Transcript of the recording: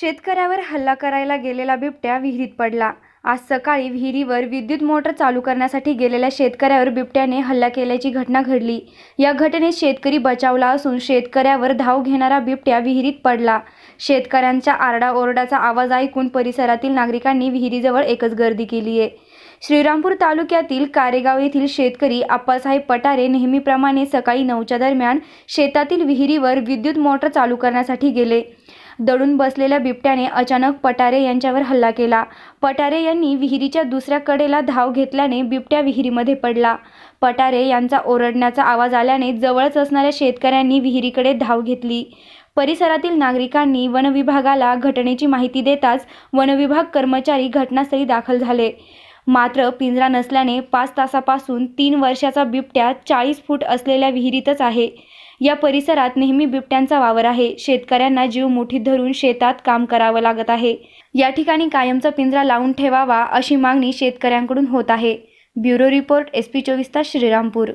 शेतकऱ्यावर हल्ला करायला गेलेला बिबट्या विहिरीत पडला. आज सकाळी विहिरीवर विद्युत मोटर चालू करण्यासाठी गेलेल्या शेतकऱ्यावर बिबट्याने हल्ला केल्याची घटना घडली. या घटनेत शेतकरी बचावला असून शेतकऱ्यावर धाव घेणारा बिबट्या विहिरीत पडला. शेतकऱ्यांच्या आरडाओरडाचा आवाज ऐकून परिसरातील नागरिकांनी विहिरीजवळ एकच गर्दी केली आहे. श्रीरामपूर तालुक्यातील कारेगाव येथील शेतकरी आप्पासाहेब पटारे नेहमीप्रमाणे सकाळी नऊच्या दरम्यान शेतातील विहिरीवर विद्युत मोटर चालू करण्यासाठी गेले. दडून बसलेल्या बिबट्याने अचानक पटारे यांच्यावर हल्ला केला. पटारे यांनी विहिरीच्या दुसऱ्या कडेला धाव घेतल्याने बिबट्या विहिरीमध्ये पडला. पटारे यांचा ओरडण्याचा आवाज आल्याने जवळच असणाऱ्या शेतकऱ्यांनी विहिरीकडे धाव घेतली. परिसरातील नागरिकांनी वनविभागाला घटनेची माहिती देताच वनविभाग कर्मचारी घटनास्थळी दाखल झाले. मात्र पिंजरा नसल्याने पाच तासापासून तीन वर्षाचा बिबट्या चाळीस फूट असलेल्या विहिरीतच आहे. या परिसरात नेहमी बिबट्यांचा वावर आहे. शेतकऱ्यांना जीव मुठीत धरून शेतात काम करावं लागत आहे. या ठिकाणी कायमचा पिंजरा लावून ठेवावा अशी मागणी शेतकऱ्यांकडून होत आहे. ब्युरो रिपोर्ट एस पी चोवीस तास श्रीरामपूर.